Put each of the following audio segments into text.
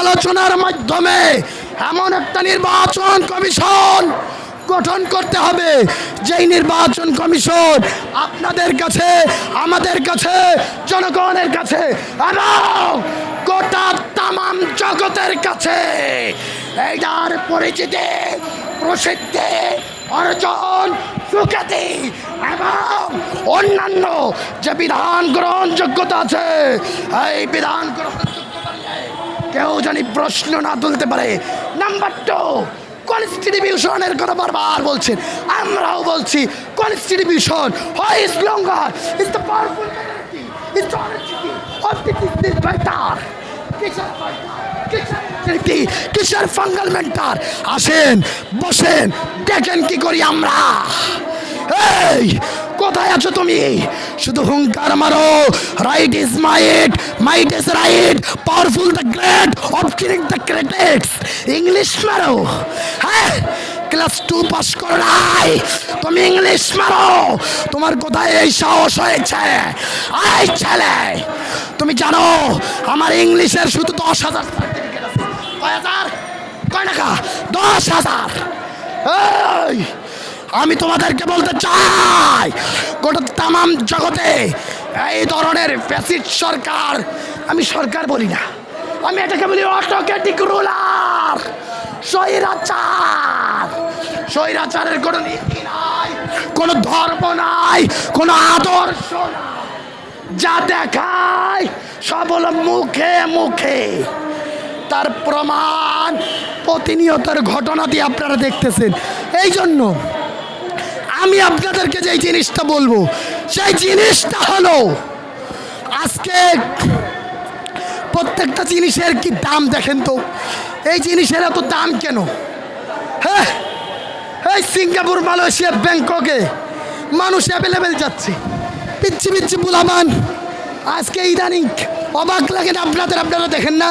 আলোচনার মাধ্যমে এমন একটা নির্বাচন কমিশন গঠন করতে হবে। যেই নির্বাচন কমিশন আপনাদের কাছে, আমাদের কাছে, জনগণের কাছে এবং গোটা তামাম জগতের কাছে এইটার পরিচিতি, প্রসিদ্ধি, অর্জন, সুখ্যাতি এবং অন্যান্য যে বিধান গ্রহণযোগ্যতা আছে, এই বিধান নিয়ে কেউ জানি প্রশ্ন না তুলতে পারে। নাম্বার টু কনস্টিটিউশনের কথা বারবার বলছেন। আমরাও বলছি কনস্টিটিউশন হয় is longer is the powerful is কিসের ফাঙ্গাল মেন্টার আসেন, বসেন, দেখেন কি করি আমরা। এই কোথায় আছো তুমি? শুধু হুঙ্কার মারো। Right is might might is right powerful the great of killing the critics English মারো। হ্যাঁ ক্লাস টু পাস করো নাই। তুমি ইংলিশ মারো। তোমার কোথায় এই সাহস হয়েছে। আই ছেলে। তুমি জানো, আমার ইংলিশের শুধু দশ হাজার কয় হাজার? কয় টাকা? দশ হাজার। আমি তোমাদেরকে বলতে চাই, গোটা তামাম জগতে এই ধরনের ফ্যাসিড সরকার, আমি সরকার বলি না। আমি এটাকে বলি অটোকেটিক রুলার স্বৈরাচার। স্বৈরাচারের কোনো নীতি নাই, কোনো ধর্ম নাই, কোনো আদর্শ নাই। যা দেখায় সব হলো মুখে মুখে। তার প্রমাণ প্রতিনিয়তার ঘটনা দিয়ে আপনারা দেখতেছেন। এই জন্য আমি আপনাদেরকে যে জিনিসটা বলব, সেই জিনিসটা হলো, আজকে প্রত্যেকটা জিনিসের কি দাম দেখেন তো? এই জিনিসের এত দাম কেন? হ্যাঁ? এই সিঙ্গাপুর, মালয়েশিয়া, ব্যাংককে মানুষ অ্যাভেলেবেল যাচ্ছে। পিচ্ছি পিচ্ছি বুলামান আজকে ইদানিং অবাক লাগে না আপনাদের? আপনারা দেখেন না?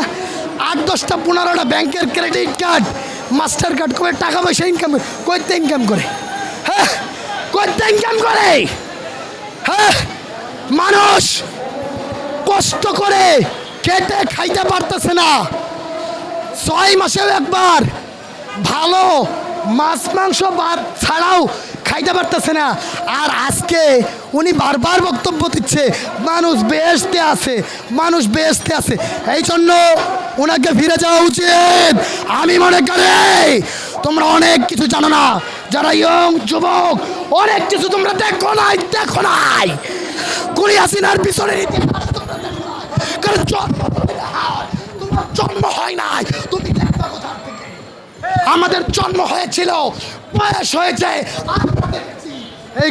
আট, দশটা, পনেরোটা ব্যাংকের ক্রেডিট কার্ড মাস্টার কার্ড করে টাকা পয়সা ইনকাম করে করতে ইনকাম করে। হ্যাঁ? ইনকাম করে। হ্যাঁ মানুষ কষ্ট করে খেতে খাইতে পারতেছে না। ছয় মাসেও একবার ভালো মাছ, মাংস ভাত ছাড়াও খাইতে পারতেছে না। আর আজকে উনি বারবার বক্তব্য দিচ্ছে, মানুষ বেহেস্তে আছে, মানুষ বেহেস্তে আছে। এই জন্য ওনাকে ফিরে যাওয়া উচিত। আমি মনে করি, তোমরা অনেক কিছু জানো না। যারা ইয়ং যুবক, অনেক কিছু তোমরা দেখো নাই দেখো নাই কুড়ি হাসিনার পিছনের ইতিহাস। কারণ। তোমার জন্ম হয় নাই তুমি আমাদের জন্ম হয়েছিল, বয়স হয়েছে এই